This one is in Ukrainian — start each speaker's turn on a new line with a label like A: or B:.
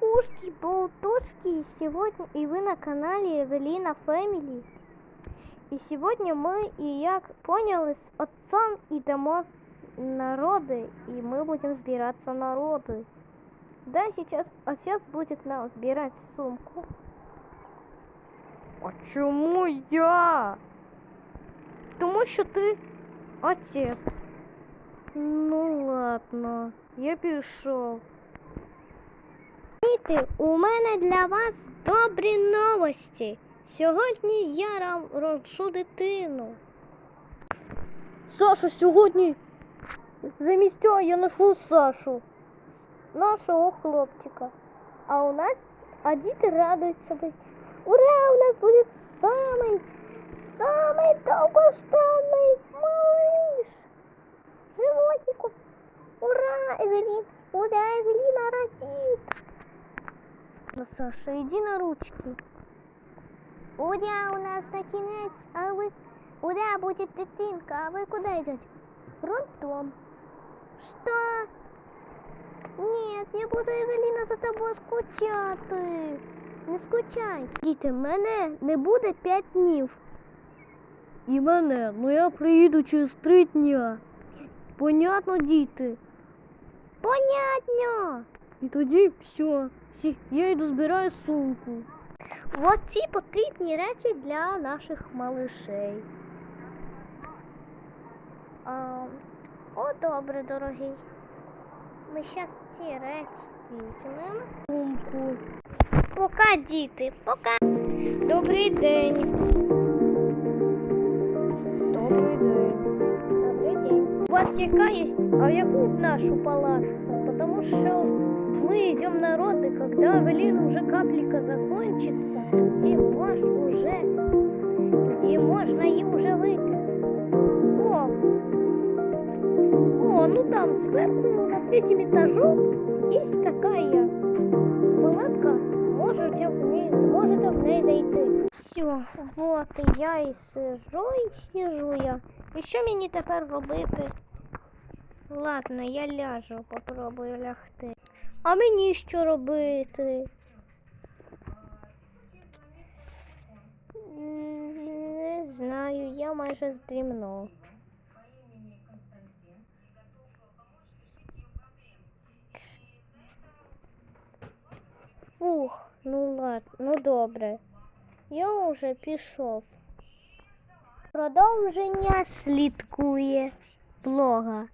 A: Кукушки, болтушки, и сегодня и вы на канале Эвелина Фэмили. И сегодня мы, и я понял, с отцом идемо народы, и мы будем сбираться народы. Да, сейчас отец будет нам сбирать сумку. А чому я? Тому що ти отець. Ну ладно, я пішов. Діти, у мене для вас добрі новості. Сьогодні я ра- роджу дитину. Саша, сьогодні замість цього я ношу Сашу, нашого хлопчика. А у нас, а діти радуються. так, Ура, у нас буде самий, самий довгожданий малыш. Животику. Ура, Эвелин, ура, Эвелина родит. Ну, Саша, иди на ручки. Ура, у нас на а ви... Ура, буде дитинка, а ви куди йдете? Роддом. Что? Нет, я буду, Евеліна, за тобою скучати. Не скучай. Діти, мене не буде п'ять днів. І мене, ну я приїду через три дня. Понятно, діти? Понятно. І тоді все. Я йду збираю сумку. Ось ці потрібні речі для наших малышей. А, о, добре, дорогий. Ми зараз ці речі візьмемо. Сумку. Пока, діти, пока. Добрий день. Добрий день. Добрий день. У вас яка є, а яку нашу палацу? Потому что мы идем на роды, когда Авелин уже каплика закончится, где можешь уже, где можно и уже выйти. О, о, ну там сверху на третьем этажу есть такая палатка, можете в ней, можете в ней зайти. Все, вот я і сижу, і сижу я. І що мені тепер робити? Ладно, я ляжу, попробую лягти. А мені що робити? Не знаю, я майже здрімнув. Фух, ну ладно, ну добре. Я вже пішов. Продовження слідкує блога.